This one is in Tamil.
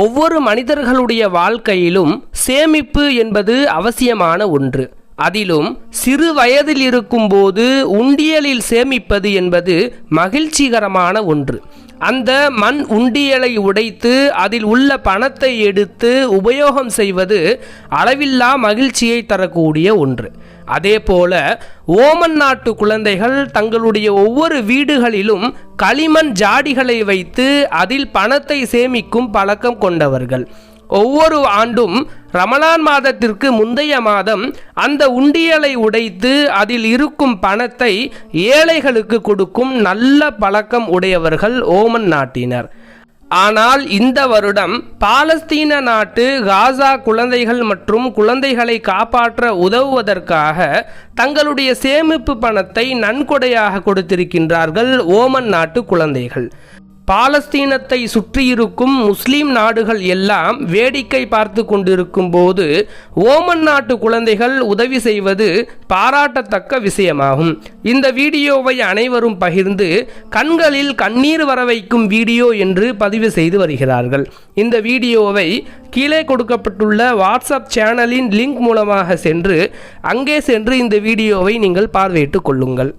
ஒவ்வொரு மனிதர்களுடைய வாழ்க்கையிலும் சேமிப்பு என்பது அவசியமான ஒன்று. அதிலும் சிறு வயதில் இருக்கும்போது உண்டியலில் சேமிப்பது என்பது மகிழ்ச்சிகரமான ஒன்று. அந்த மண் உண்டியலை உடைத்து அதில் உள்ள பணத்தை எடுத்து உபயோகம் செய்வது அளவில்லா மகிழ்ச்சியை தரக்கூடிய ஒன்று. அதே போல ஓமன் நாட்டு குழந்தைகள் தங்களுடைய ஒவ்வொரு வீடுகளிலும் களிமண் ஜாடிகளை வைத்து அதில் பணத்தை சேமிக்கும் பழக்கம் கொண்டவர்கள். ஒவ்வொரு ஆண்டும் ரமலான் மாதத்திற்கு முந்தைய மாதம் அந்த உண்டியலை உடைத்து அதில் இருக்கும் பணத்தை ஏழைகளுக்கு கொடுக்கும் நல்ல பழக்கம் உடையவர்கள் ஓமன் நாட்டினர். ஆனால் இந்த வருடம் பாலஸ்தீன நாட்டு காசா குழந்தைகள் மற்றும் குழந்தைகளை காப்பாற்ற உதவுவதற்காக தங்களுடைய சேமிப்பு பணத்தை நன்கொடையாக கொடுத்திருக்கின்றார்கள் ஓமன் நாட்டு குழந்தைகள். பாலஸ்தீனத்தை சுற்றியிருக்கும் முஸ்லீம் நாடுகள் எல்லாம் வேடிக்கை பார்த்து கொண்டிருக்கும் போது ஓமன் நாட்டு குழந்தைகள் உதவி செய்வது பாராட்டத்தக்க விஷயமாகும். இந்த வீடியோவை அனைவரும் பகிர்ந்து கண்களில் கண்ணீர் வர வைக்கும் வீடியோ என்று பதிவு செய்து வருகிறார்கள். இந்த வீடியோவை கீழே கொடுக்கப்பட்டுள்ள வாட்ஸ்அப் சேனலின் லிங்க் மூலமாக சென்று அங்கே சென்று இந்த வீடியோவை நீங்கள் பார்வையிட்டுக் கொள்ளுங்கள்.